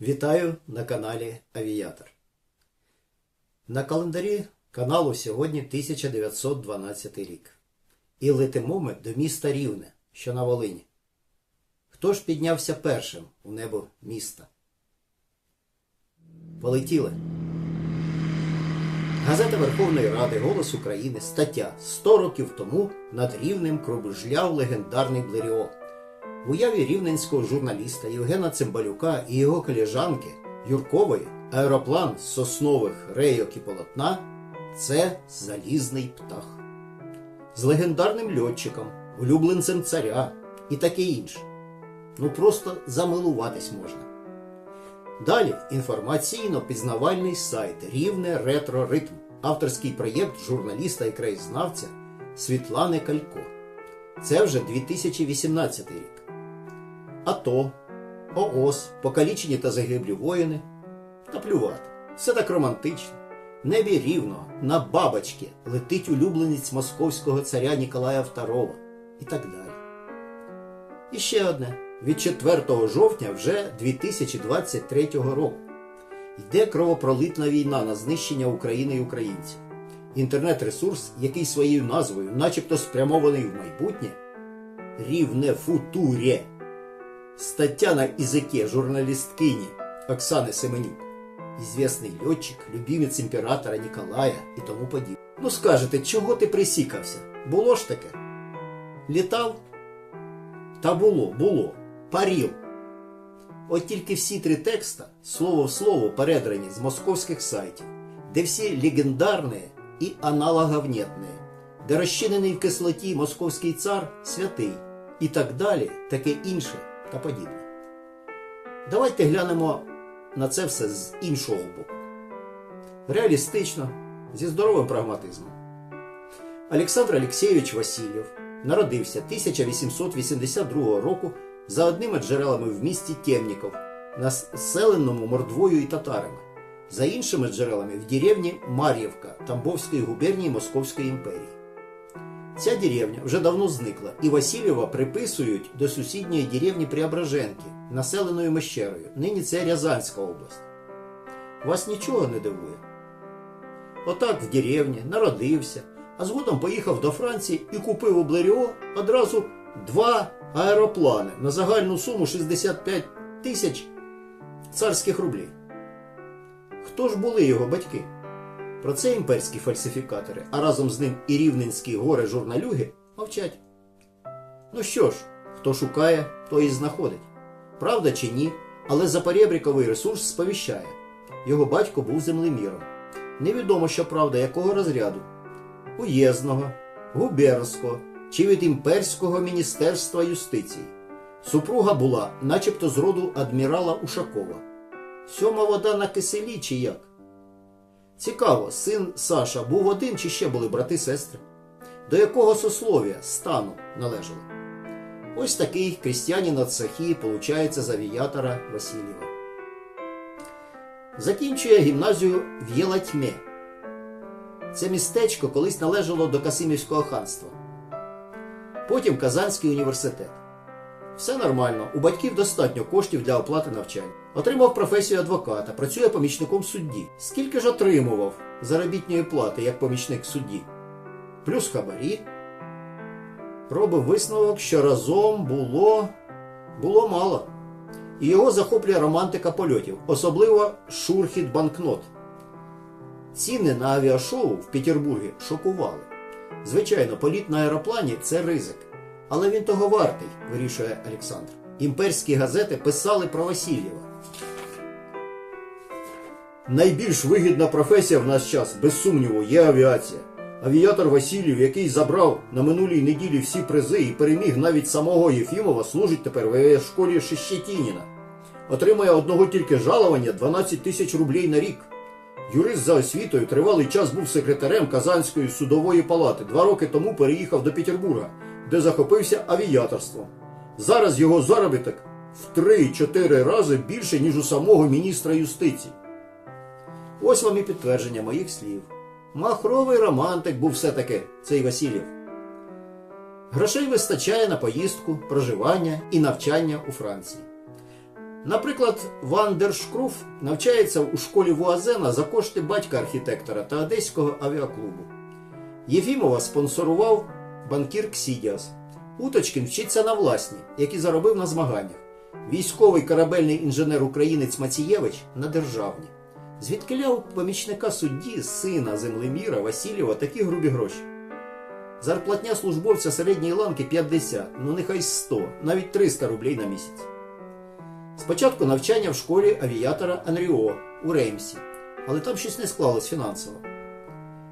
Вітаю на каналі Авіатор. На календарі каналу сьогодні 1912 рік. І летимо ми до міста Рівне, що на Волині. Хто ж піднявся першим у небо міста? Полетіли. Газета Верховної Ради Голос України стаття 100 років тому над рівнем кружляв легендарний Блеріол. Уяві рівненського журналіста Євгена Цимбалюка і його колежанки Юркової аероплан з соснових рейок і полотна це залізний птах. З легендарним льотчиком, улюбленцем царя і таке інше. Ну просто замилуватись можна. Далі інформаційно-пізнавальний сайт Рівне Ретро Ритм, авторський проєкт журналіста і краєзнавця Світлани Калько. Це вже 2018 рік. АТО, ООС, покалічені та загиблі воїни. Та плювати. Все так романтично. Небі рівно, на бабочки летить улюбленець московського царя Ніколая II і так далі. І ще одне. Від 4 жовтня вже 2023 року йде кровопролитна війна на знищення України і українців. Інтернет-ресурс, який своєю назвою, начебто спрямований в майбутнє, рівне футурє. Стаття на язике журналісткині Оксани Семенюк. Ізвісний льотчик, любимець імператора Ніколая і тому подібне. Ну скажете, чого ти присікався? Було ж таке? Літав? Та було, було. Парів. От тільки всі три текста слово в слово передрані з московських сайтів, де всі легендарні і аналоговнєтні, де розчинений в кислоті московський цар святий і так далі, таке інше та подібне. Давайте глянемо на це все з іншого боку. Реалістично, зі здоровим прагматизмом. Олександр Олексійович Васильєв народився 1882 року за одними джерелами в місті Темніков, населеному мордвою і татарами, за іншими джерелами в деревні Мар'ївка Тамбовської губернії Московської імперії. Ця деревня вже давно зникла, і Васильєва приписують до сусідньої деревні Преображенки, населеної Мещерою. Нині це Рязанська область. Вас нічого не дивує? Отак в деревні народився, а згодом поїхав до Франції і купив у Блеріо одразу два аероплани на загальну суму 65 тисяч царських рублів. Хто ж були його батьки? Про це імперські фальсифікатори, а разом з ним і рівненські горе журналюги мовчать. Ну що ж, хто шукає, той і знаходить. Правда чи ні, але запорєбріковий ресурс сповіщає. Його батько був землеміром. Невідомо, що правда, якого розряду уєзного, губернського чи від імперського міністерства юстиції. Супруга була, начебто з роду адмірала Ушакова. Сьома вода на киселі чи як? Цікаво, син Саша був один чи ще були брати-сестри? До якого сослов'я стану належали? Ось такий крістянин от Сахі получається з авіатора Васильєва. Закінчує гімназію в Єлатьме. Це містечко колись належало до Касимівського ханства. Потім Казанський університет. Все нормально, у батьків достатньо коштів для оплати навчання. Отримав професію адвоката, працює помічником судді. Скільки ж отримував заробітної плати як помічник судді? Плюс хабарі. Робив висновок, що разом було було мало. І його захоплює романтика польотів, особливо шурхіт банкнот. Ціни на авіашоу в Петербургі шокували. Звичайно, політ на аероплані це ризик. Але він того вартий, вирішує Олександр. Імперські газети писали про Васильєва. Найбільш вигідна професія в наш час, без сумніву, є авіація. Авіатор Васильєв, який забрав на минулій неділі всі призи і переміг навіть самого Єфімова, служить тепер в школі Шещетініна. Отримує одного тільки жалування 12 тисяч рублей на рік. Юрист за освітою тривалий час був секретарем Казанської судової палати. Два роки тому переїхав до Петербурга, де захопився авіаторством. Зараз його заробіток в 3-4 рази більше, ніж у самого міністра юстиції. Ось вам і підтвердження моїх слів. Махровий романтик був все-таки цей Васильєв. Грошей вистачає на поїздку, проживання і навчання у Франції. Наприклад, Ван дер Шкруф навчається у школі Вуазена за кошти батька архітектора та Одеського авіаклубу. Єфімова спонсорував банкір Ксідіас. Уточкін вчиться на власні, які заробив на змаганнях. Військовий корабельний інженер-українець Мацієвич на державні. Звідкиля у помічника судді, сина землеміра Васильєва такі грубі гроші. Зарплатня службовця середньої ланки 50, ну нехай 100, навіть 300 рублей на місяць. Спочатку навчання в школі авіатора Анріо у Реймсі, але там щось не склалось фінансово.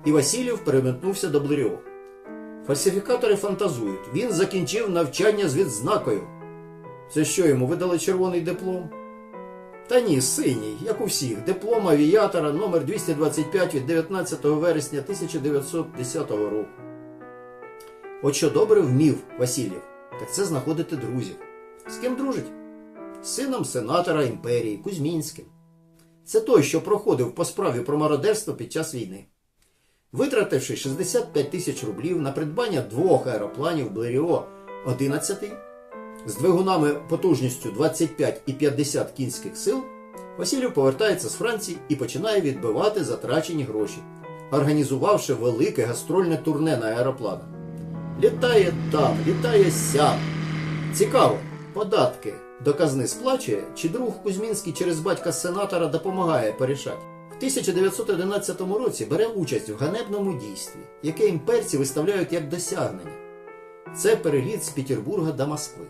І Васильєв переметнувся до Блеріо. Фальсифікатори фантазують. Він закінчив навчання з відзнакою. Це що йому видали червоний диплом? Та ні, синій, як у всіх, диплом авіатора номер 225 від 19 вересня 1910 року. От що добре вмів Васильєв, так це знаходити друзів. З ким дружить? З сином сенатора імперії Кузьмінським. Це той, що проходив по справі про мародерство під час війни. Витративши 65 тисяч рублів на придбання двох аеропланів Блеріо 11 з двигунами потужністю 25 і 50 кінських сил, Васильєв повертається з Франції і починає відбивати затрачені гроші, організувавши велике гастрольне турне на аеропланах. Літає там, літає сям. Цікаво, податки до казни сплачує, чи друг Кузьмінський через батька сенатора допомагає порішати. В 1911 році бере участь в ганебному дійстві, яке імперці виставляють як досягнення. Це переліт з Петербурга до Москви.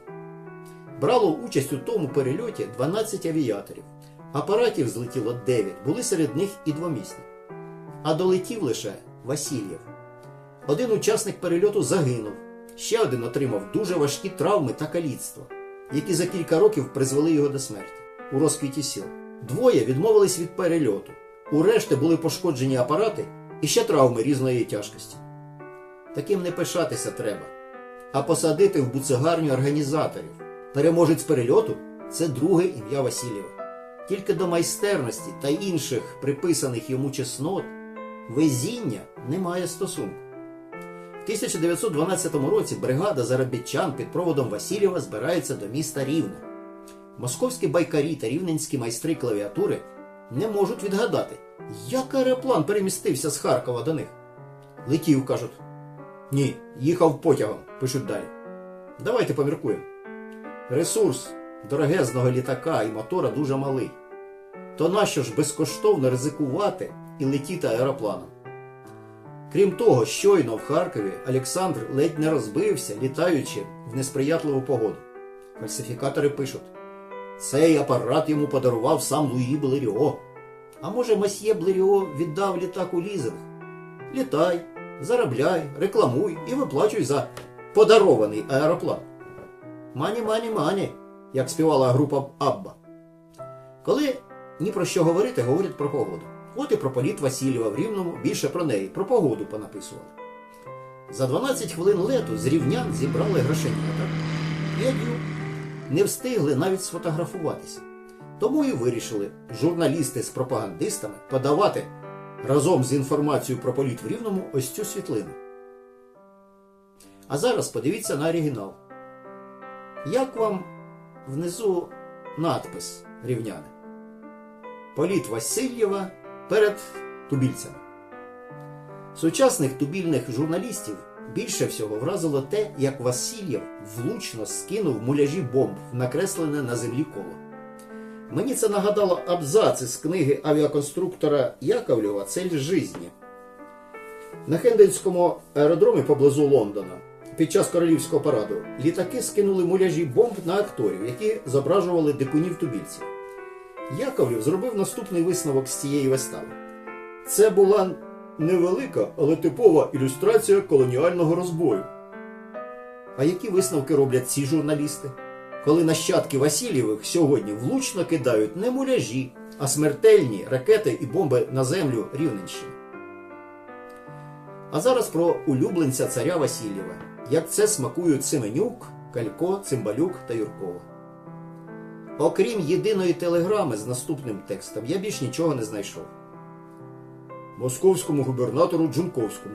Брало участь у тому перельоті 12 авіаторів. Апаратів злетіло 9, були серед них і двомісні. А долетів лише Васильєв. Один учасник перельоту загинув, ще один отримав дуже важкі травми та каліцтво, які за кілька років призвели його до смерті у розквіті сіл. Двоє відмовились від перельоту. У решти були пошкоджені апарати і ще травми різної тяжкості. Таким не пишатися треба, а посадити в буцегарню організаторів. Переможець перельоту це друге ім'я Васильєва. Тільки до майстерності та інших приписаних йому чеснот везіння не має стосунку. В 1912 році бригада заробітчан під проводом Васильєва збирається до міста Рівне. Московські байкарі та рівненські майстри клавіатури не можуть відгадати, як аероплан перемістився з Харкова до них. Летів, кажуть. Ні, їхав потягом, пишуть далі. Давайте поміркуємо. Ресурс дорогезного літака і мотора дуже малий. То нащо ж безкоштовно ризикувати і летіти аеропланом? Крім того, щойно в Харкові Олександр ледь не розбився, літаючи в несприятливу погоду. Фальсифікатори пишуть: цей апарат йому подарував сам Луї Блеріо. А може, Масьє Блеріо віддав літак у лізинг? Літай, заробляй, рекламуй і виплачуй за подарований аероплан. Мані, мані, мані, як співала група Абба. Коли ні про що говорити, говорять про погоду. От і про політ Васильєва в Рівному більше про неї, про погоду понаписували. За 12 хвилин лету з рівнян зібрали грошенята і. Не встигли навіть сфотографуватися. Тому і вирішили журналісти з пропагандистами подавати разом з інформацією про політ в Рівному ось цю світлину. А зараз подивіться на оригінал. Як вам внизу надпис рівняни? Політ Васильєва перед тубільцями. Сучасних тубільних журналістів більше всього вразило те, як Васильєв влучно скинув муляжі бомб накреслене на землі коло. Мені це нагадало абзаци з книги авіаконструктора Яковлєва Цель жизні. На Хендельському аеродромі поблизу Лондона під час королівського параду літаки скинули муляжі бомб на акторів, які зображували дикунів тубільців. Яковлів зробив наступний висновок з цієї вистави. Це була невелика, але типова ілюстрація колоніального розбою. А які висновки роблять ці журналісти? Коли нащадки Васильєвих сьогодні влучно кидають не муляжі, а смертельні ракети і бомби на землю Рівненщини. А зараз про улюбленця царя Васильєва. Як це смакують Семенюк, Калько, Цимбалюк та Юркова. Окрім єдиної телеграми з наступним текстом, я більш нічого не знайшов. Московському губернатору Джунковському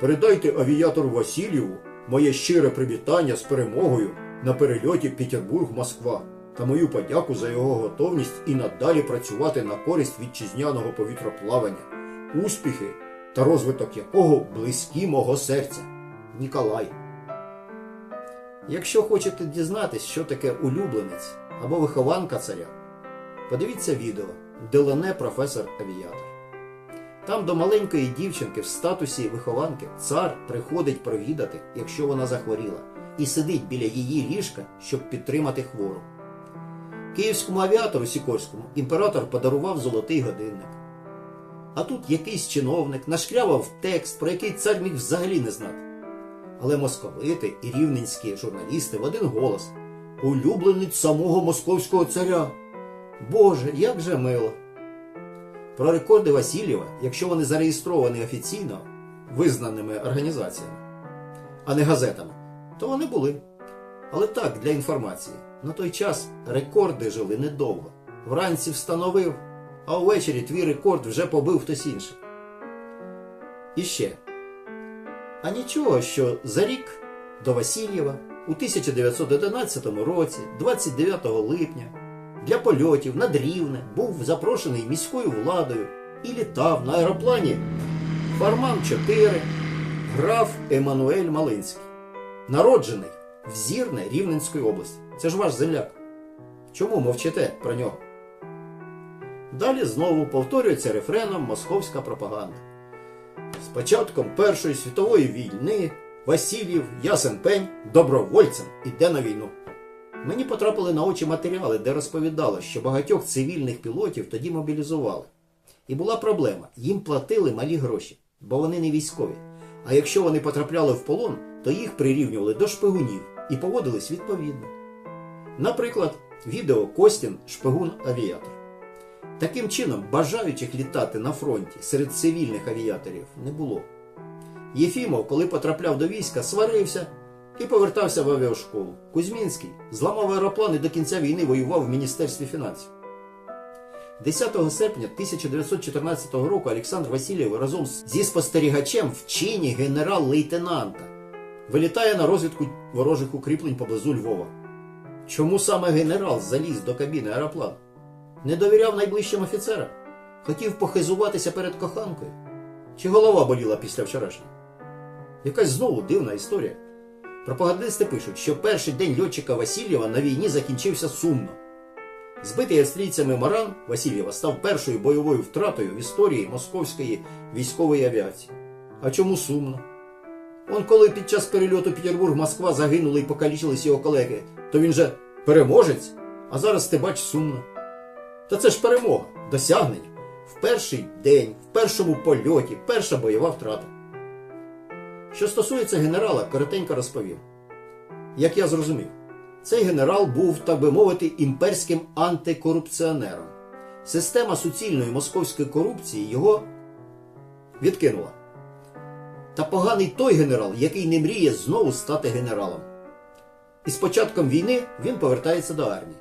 передайте авіатору Васильєву моє щире привітання з перемогою на перельоті Петербург-Москва. та мою подяку за його готовність і надалі працювати на користь вітчизняного повітроплавання, успіхи та розвиток якого близькі мого серця. Ніколай. Якщо хочете дізнатись, що таке улюбленець або вихованка царя, подивіться відео Делене професор авіатор. Там до маленької дівчинки в статусі вихованки цар приходить провідати, якщо вона захворіла, і сидить біля її ліжка, щоб підтримати хвору. Київському авіатору Сікорському імператор подарував золотий годинник. А тут якийсь чиновник нашкрявав текст, про який цар міг взагалі не знати. Але московити і рівненські журналісти в один голос улюбленець самого московського царя. Боже, як же мило! Про рекорди Васильєва, якщо вони зареєстровані офіційно визнаними організаціями, а не газетами, то вони були. Але так, для інформації, на той час рекорди жили недовго. Вранці встановив, а увечері твій рекорд вже побив хтось інший. І ще. А нічого, що за рік до Васильєва у 1911 році, 29 липня, для польотів над Рівне був запрошений міською владою і літав на аероплані Фарман 4 граф Еммануель Малинський, народжений в Зірне Рівненської області. Це ж ваш земляк. Чому мовчите про нього? Далі знову повторюється рефреном московська пропаганда. Початком Першої світової війни Васильєв Ясен Пень добровольцем іде на війну. Мені потрапили на очі матеріали, де розповідало, що багатьох цивільних пілотів тоді мобілізували. І була проблема: їм платили малі гроші, бо вони не військові. А якщо вони потрапляли в полон, то їх прирівнювали до шпигунів і поводились відповідно. Наприклад, відео Костін шпигун-авіатор. Таким чином, бажаючих літати на фронті серед цивільних авіаторів не було. Єфімов, коли потрапляв до війська, сварився і повертався в авіашколу. Кузьмінський зламав аероплан і до кінця війни воював в Міністерстві фінансів. 10 серпня 1914 року Олександр Васильєв разом зі спостерігачем в чині генерал-лейтенанта вилітає на розвідку ворожих укріплень поблизу Львова. Чому саме генерал заліз до кабіни аероплану? Не довіряв найближчим офіцерам? Хотів похизуватися перед коханкою? Чи голова боліла після вчорашнього? Якась знову дивна історія. Пропагандисти пишуть, що перший день льотчика Васильєва на війні закінчився сумно. Збитий австрійцями Маран Васильєва став першою бойовою втратою в історії московської військової авіації. А чому сумно? Он коли під час перельоту Петербург-Москва загинули і покалічились його колеги, то він же переможець, а зараз ти бач сумно. Та це ж перемога, досягнення. В перший день, в першому польоті, перша бойова втрата. Що стосується генерала, коротенько розповім. Як я зрозумів, цей генерал був, так би мовити, імперським антикорупціонером. Система суцільної московської корупції його відкинула. Та поганий той генерал, який не мріє знову стати генералом. І з початком війни він повертається до армії.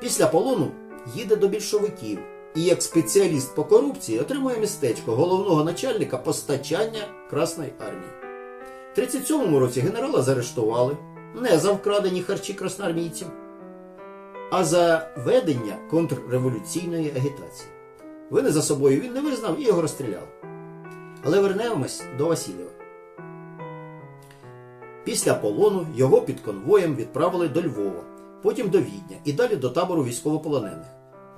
Після полону їде до більшовиків і як спеціаліст по корупції отримує містечко головного начальника постачання Красної армії. В 37-му році генерала заарештували не за вкрадені харчі красноармійців, а за ведення контрреволюційної агітації. Вини за собою він не визнав і його розстріляли. Але вернемось до Васильєва. Після полону його під конвоєм відправили до Львова, потім до Відня і далі до табору військовополонених.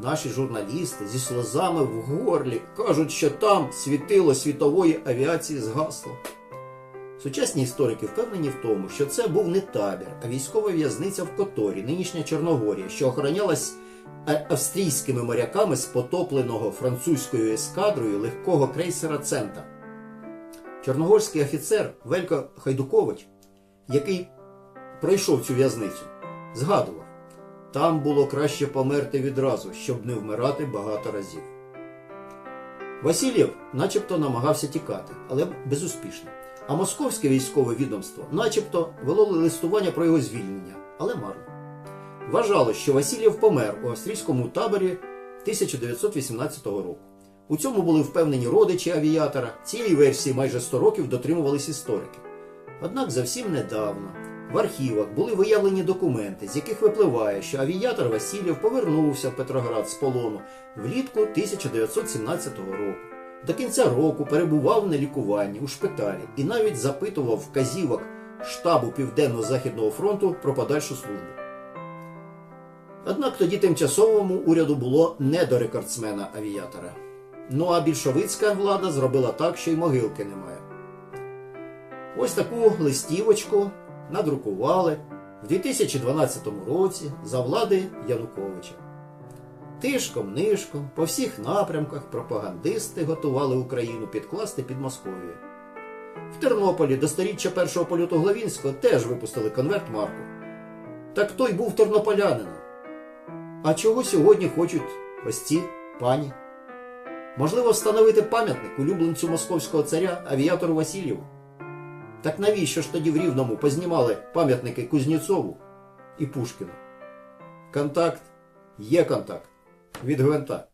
Наші журналісти зі сльозами в горлі кажуть, що там світило світової авіації згасло. Сучасні історики впевнені в тому, що це був не табір, а військова в'язниця в Которі, нинішня Чорногорія, що охоронялась е, австрійськими моряками з потопленого французькою ескадрою легкого крейсера Цента. Чорногорський офіцер Велько Хайдукович, який пройшов цю в'язницю, згадував, там було краще померти відразу, щоб не вмирати багато разів. Васильєв начебто намагався тікати, але безуспішно. А московське військове відомство начебто вело листування про його звільнення, але марно. Вважало, що Васильєв помер у австрійському таборі 1918 року. У цьому були впевнені родичі авіатора. Цієї версії майже 100 років дотримувались історики. Однак зовсім недавно в архівах були виявлені документи, з яких випливає, що авіатор Васильєв повернувся в Петроград з полону влітку 1917 року. До кінця року перебував на лікуванні у шпиталі і навіть запитував вказівок штабу Південно-Західного фронту про подальшу службу. Однак тоді тимчасовому уряду було не до рекордсмена авіатора. Ну а більшовицька влада зробила так, що й могилки немає. Ось таку листівочку надрукували в 2012 році за влади Януковича. Тишком нишком по всіх напрямках пропагандисти готували Україну підкласти під Московію. В Тернополі до сторіччя першого польоту Главінського теж випустили конверт Марку. Так той був тернополянином. А чого сьогодні хочуть ось ці пані? Можливо, встановити пам'ятник улюбленцю московського царя авіатору Васильєву? Так навіщо ж тоді в Рівному познімали пам'ятники Кузнєцову і Пушкіну? Контакт є контакт від Гвинта.